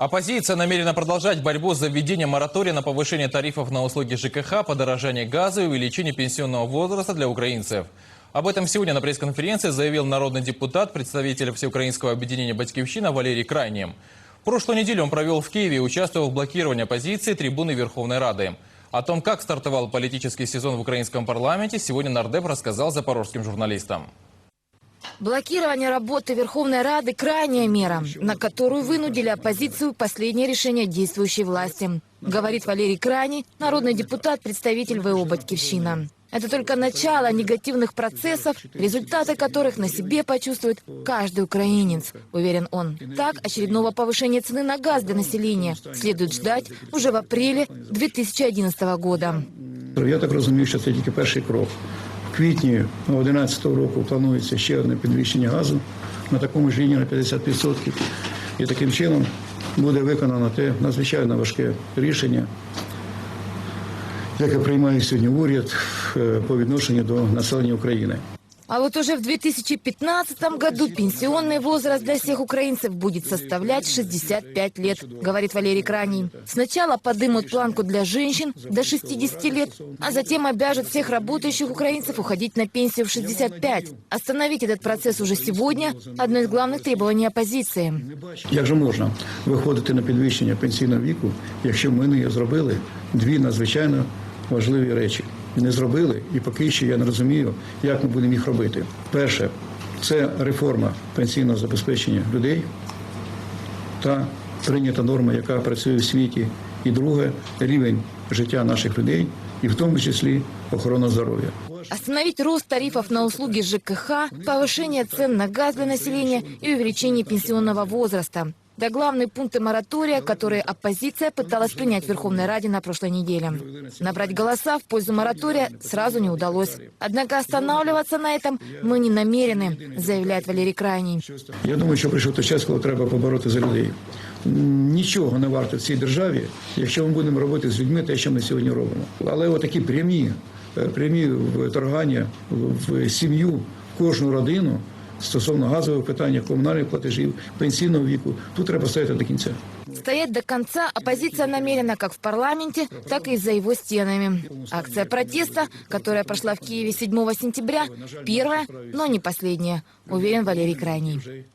Оппозиция намерена продолжать борьбу за введение моратория на повышение тарифов на услуги ЖКХ, подорожание газа и увеличение пенсионного возраста для украинцев. Об этом сегодня на пресс-конференции заявил народный депутат, представитель Всеукраинского объединения «Батькивщина» Валерий Крайний. Прошлую неделю он провел в Киеве и участвовал в блокировании оппозиции трибуны Верховной Рады. О том, как стартовал политический сезон в украинском парламенте, сегодня нардеп рассказал запорожским журналистам. Блокирование работы Верховной Рады – крайняя мера, на которую вынудили оппозицию последнее решение действующей власти. Говорит Валерий Крайний, народный депутат, представитель ВО «Батькивщина». Это только начало негативных процессов, результаты которых на себе почувствует каждый украинец, уверен он. Так, очередного повышения цены на газ для населения следует ждать уже в апреле 2011 года. Я так розумію, що це тільки перший крок. Квітні 2011 року планується ще одне підвищення газу на такому ж рівні на 50%. І таким чином буде виконано те надзвичайно важке рішення, яке приймає сьогодні уряд е, по відношенню до населення України. А вот уже в 2015 году пенсионный возраст для всех украинцев будет составлять 65 лет, говорит Валерий Краний. Сначала подымут планку для женщин до 60 лет, а затем обяжут всех работающих украинцев уходить на пенсию в 65. Остановить этот процесс уже сегодня – одно из главных требований оппозиции. Як же можна виходити на підвищення пенсійного віку, якщо ми не зробили дві надзвичайно важливі речі? Не зробили, і поки що я не розумію, як ми будемо їх робити. Перше, це реформа пенсійного забезпечення людей та прийнята норма, яка працює в світі. І друге рівень життя наших людей, і в тому числі охорона здоров'я. Остановить рост тарифов на услуги ЖКХ, повышение цен на газ для населения и увеличение пенсионного возраста. Да главные пункты моратория, которые оппозиция пыталась принять в Верховной Раде на прошлой неделе. Набрать голоса в пользу моратория сразу не удалось. Однако останавливаться на этом мы не намерены, заявляет Валерий Крайний. Я думаю, що прийшов той час, коли треба побороти за людей. М, Нічого не варто в цій державі, якщо ми будемо робити з людьми те, що ми сьогодні робимо. Але отакі прямі, е, прямі вторгання в сім'ю, в кожну родину стосовно газових питань, комунальних платежів, пенсійного віку, тут треба стояти до кінця. Стоять до конца оппозиция намерена как в парламенте, так и за его стенами. Акция протеста, которая прошла в Киеве 7 сентября, первая, но не последняя, уверен Валерий Крайний.